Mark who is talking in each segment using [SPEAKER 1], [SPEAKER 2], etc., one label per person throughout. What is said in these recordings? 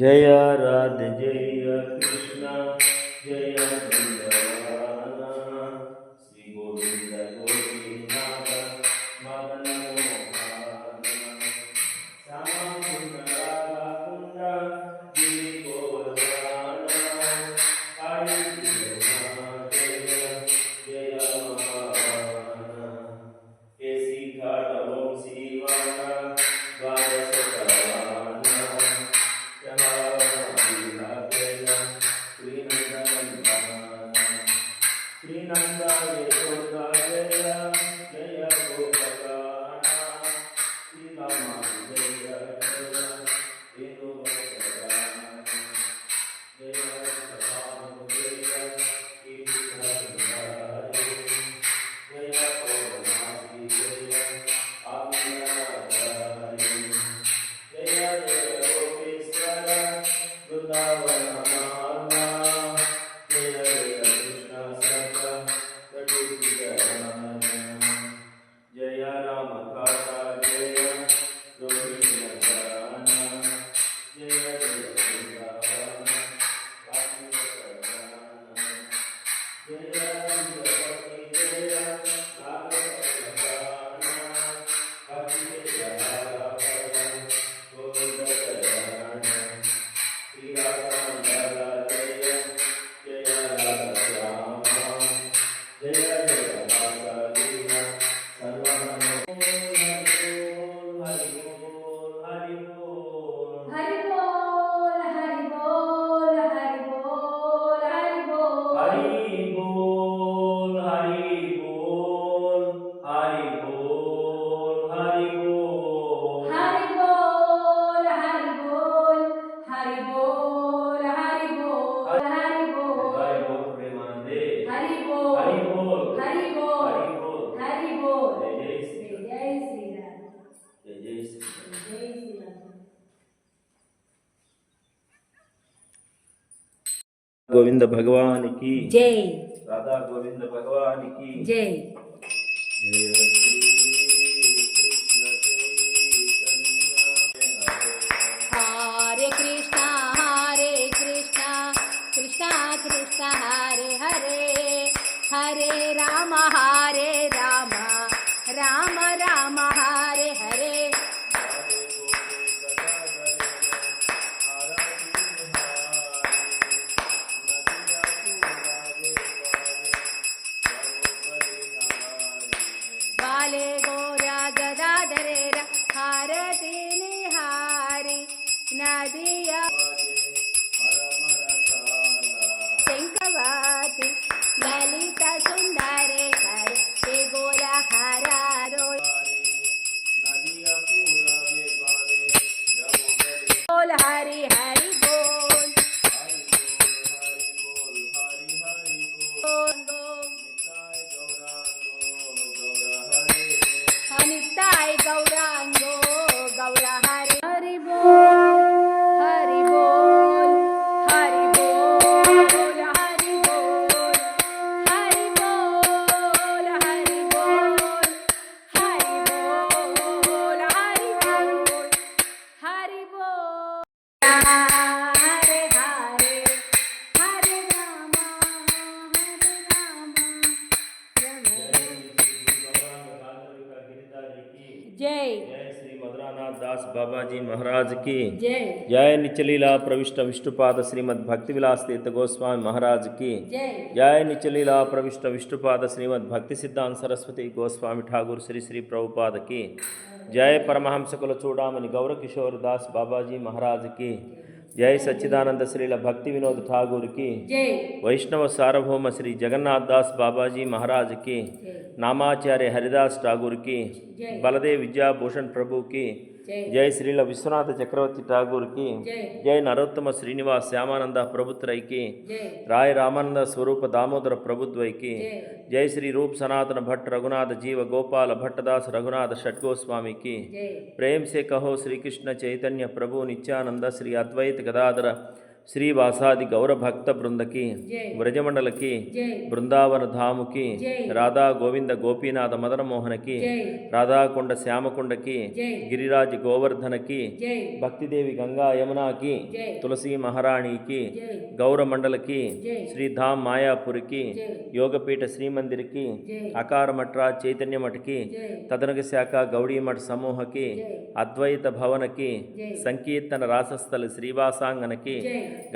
[SPEAKER 1] जय आराध्य जय। गोविंद भगवान की। जय। राधा गोविंद भगवान की। जय। हरे कृष्णा हरे कृष्णा कृष्णा कृष्णा हरे हरे। हरे राम हरे राम राम राम हरे হারারো बोल हरि हरि बोल हरि बोल हरि बोल
[SPEAKER 2] हरि हरि बोल दास बाबा जी महाराज की।
[SPEAKER 1] జై
[SPEAKER 2] जय निचलीला प्रविष्ट विष्णुपाद श्रीमद भक्ति विलास तीर्थ गोस्वामी महाराज की। जय। निचलीला प्रविष्ट विष्णुपाद श्रीमद भक्ति सिद्धांत सरस्वती गोस्वामी ठाकुर श्री श्री प्रभुपाद की। जय परमहंस कुल गौरकिशोर गौर किशोर दास बाबा जी महाराज की। जय सच्चिदानंद श्रील भक्ति विनोद ठाकुर की। वैष्णव सार्वभौम श्री जगन्नाथ दास बाबा जी महाराज की। नामाचार्य हरिदास ठाकुर की। बलदेव विद्याभूषण प्रभु की।
[SPEAKER 1] జై.
[SPEAKER 2] శ్రీల విశ్వనాథ చక్రవర్తి ఠాగూర్కి
[SPEAKER 1] జై.
[SPEAKER 2] నరోత్తమ శ్రీనివాస్
[SPEAKER 1] శ్యామానంద
[SPEAKER 2] ప్రభుత్రైకి రాయ రామానంద స్వరూప దామోదర ప్రభుత్వైకి
[SPEAKER 1] జై.
[SPEAKER 2] శ్రీ రూప్ సనాతన భట్ రఘునాథ జీవ గోపాల భట్టదాస్
[SPEAKER 1] రఘునాథ
[SPEAKER 2] షడ్గోస్వామికి ప్రేమ్ సే కహో శ్రీకృష్ణ చైతన్య ప్రభు నిత్యానంద శ్రీ అద్వైత గదాధర
[SPEAKER 1] శ్రీవాసాది గౌరభక్త బృందకి వ్రజమండలకి
[SPEAKER 2] బృందావనధాముకి
[SPEAKER 1] రాధా గోవింద గోపీనాథ
[SPEAKER 2] మదనమోహనకి
[SPEAKER 1] రాధాకొండ శ్యామకొండకి గిరిరాజ్ గోవర్ధనకి భక్తిదేవి గంగా యమునాకి తులసి మహారాణికి గౌరమండలకి శ్రీధామ్ మాయాపురికి యోగపీఠ శ్రీమందిరికి అకారమఠ
[SPEAKER 2] చైతన్యమఠకి
[SPEAKER 1] తదనగ శాఖ గౌడీమఠ సమూహకి అద్వైత భవనకి సంకీర్తన రాసస్థల శ్రీవాసాంగనకి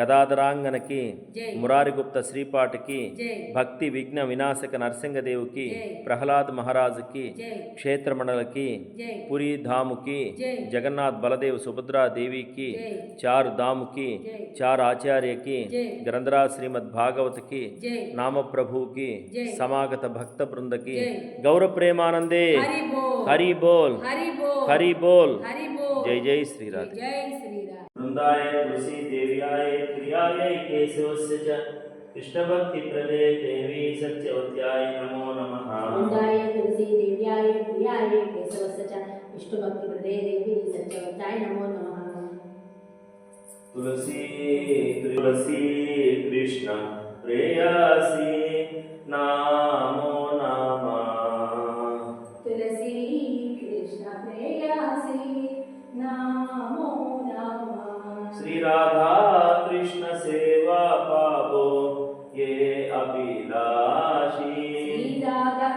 [SPEAKER 1] గదాధరాంగనకి. మురారిగుప్త శ్రీపాటికి భక్తి విఘ్న వినాశక నరసింహదేవుకి. ప్రహ్లాద్ మహారాజుకి
[SPEAKER 2] జై
[SPEAKER 1] క్షేత్ర మండలకి
[SPEAKER 2] జై
[SPEAKER 1] పురి ధాముకి. జగన్నాథ్ బలదేవ్ సుభద్రా దేవికి
[SPEAKER 2] జై
[SPEAKER 1] చార్ ధాముకి. చార్ ఆచార్యకి
[SPEAKER 2] జై.
[SPEAKER 1] గ్రంథరా శ్రీమద్ భాగవతకి నామప్రభువుకి. సమాగత భక్త బృందకి
[SPEAKER 2] జై.
[SPEAKER 1] గౌర ప్రేమానందే
[SPEAKER 2] హరి బోల్
[SPEAKER 1] హరి బోల్ జై జై శ్రీరాధే वृंदाय तुलसी देव्याय प्रियाय केशवस्य च कृष्ण भक्ति प्रदे देवी सत्यवत्याय नमो नमः।
[SPEAKER 2] वृंदाय तुलसी देव्याय प्रियाय केशवस्य च कृष्ण भक्ति प्रदे देवी सत्यवत्याय नमो नमः।
[SPEAKER 1] तुलसी तुलसी कृष्ण प्रेयसी ना सेवा पावो ये अभिलाषी।
[SPEAKER 2] श्री राधा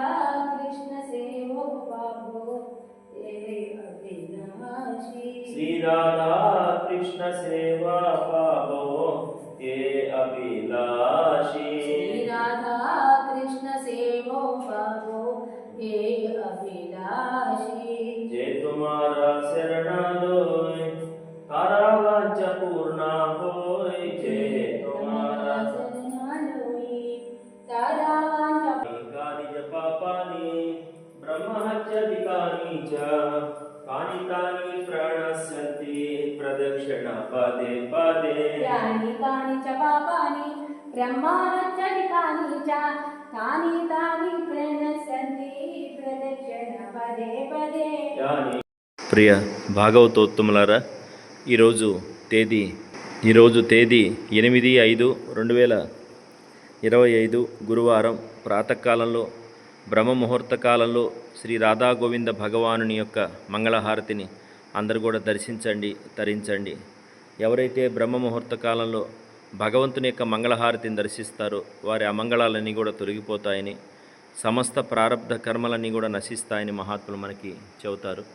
[SPEAKER 2] कृष्ण सेवो बाबो तेरे अभिलाषी।
[SPEAKER 1] श्री राधा कृष्ण सेवा पावो ये अभिलाषी।
[SPEAKER 2] श्री राधा कृष्ण सेवो बाबो हे अभिलाषी
[SPEAKER 1] जय तुम्हारा शरण लोय तारा वांच च कानि तानि प्रणश्यन्ति प्रदक्षिण पदे पदे
[SPEAKER 2] यानि कानि च पापानि ब्रह्माचरिकानि च तानि तानि प्रणश्यन्ति प्रदक्षिण पदे पदे
[SPEAKER 1] యాని ప్రియ భాగవతోత్తములారా ఈరోజు తేదీ ఈరోజు తేదీ ఎనిమిది ఐదు రెండు వేల ఇరవై ఐదు గురువారం ప్రాతకాలంలో బ్రహ్మ ముహూర్త కాలంలో శ్రీ రాధాగోవింద భగవానుని యొక్క మంగళహారతిని అందరు కూడా దర్శించండి తరించండి. ఎవరైతే బ్రహ్మ ముహూర్త కాలంలో భగవంతుని యొక్క మంగళహారతిని దర్శిస్తారో వారి అమంగళాలన్నీ కూడా తొలగిపోతాయని సమస్త ప్రారంధ కర్మలన్నీ కూడా నశిస్తాయని మహాత్ములు మనకి చెబుతారు.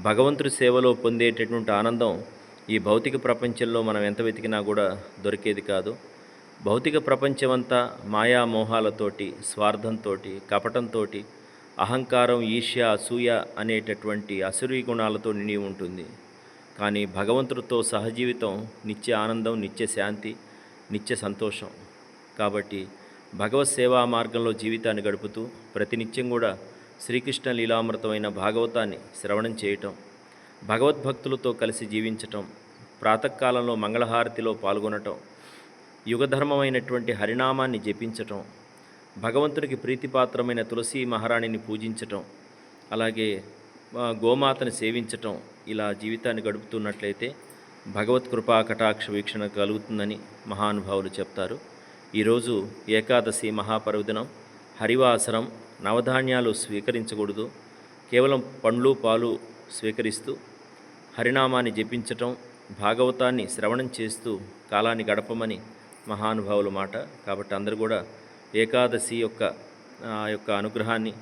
[SPEAKER 1] భగవంతుడి సేవలో పొందేటటువంటి ఆనందం ఈ భౌతిక ప్రపంచంలో మనం ఎంత వెతికినా కూడా దొరికేది కాదు. భౌతిక ప్రపంచమంతా మాయా మోహాలతోటి స్వార్థంతో కపటంతో అహంకారం ఈర్ష్య అసూయ అనేటటువంటి అసురీ గుణాలతో నిండి ఉంటుంది. కానీ భగవంతుడితో సహజీవితం నిత్య ఆనందం నిత్య శాంతి నిత్య సంతోషం. కాబట్టి భగవత్ సేవా మార్గంలో జీవితాన్ని గడుపుతూ ప్రతినిత్యం కూడా శ్రీకృష్ణ లీలామృతమైన భాగవతాన్ని శ్రవణం చేయటం భగవద్భక్తులతో కలిసి జీవించటం ప్రాతకాలంలో మంగళహారతిలో పాల్గొనటం యుగధర్మమైనటువంటి హరినామాన్ని జపించటం భగవంతునికి ప్రీతిపాత్రమైన తులసి మహారాణిని పూజించటం అలాగే గోమాతను సేవించటం ఇలా జీవితాన్ని గడుపుతున్నట్లయితే భగవత్ కృపా కటాక్ష వీక్షణ కలుగుతుందని మహానుభావులు చెప్తారు. ఈరోజు ఏకాదశి మహాపర్వదినం హరివాసరం నవధాన్యాలు స్వీకరించకూడదు కేవలం పండ్లు పాలు స్వీకరిస్తూ హరినామాన్ని జపించటం భాగవతాన్ని శ్రవణం చేస్తూ కాలాన్ని గడపమని మహానుభావుల మాట. కాబట్టి అందరూ కూడా ఏకాదశి యొక్క యొక్క అనుగ్రహాన్ని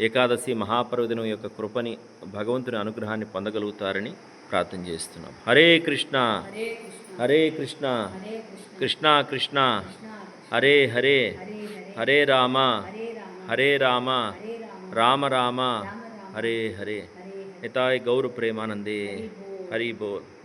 [SPEAKER 1] ఏకాదశి మహాపర్వదినం యొక్క కృపని భగవంతుని అనుగ్రహాన్ని పొందగలుగుతారని ప్రార్థన చేస్తున్నాం. హరే కృష్ణ. హరే కృష్ణ. కృష్ణ. కృష్ణ. హరే హరే. హరే రామ. హరే రామ. రామ. రామ. హరే హరే. నితాయ్ గౌరు ప్రేమానందే. హరి బోల్.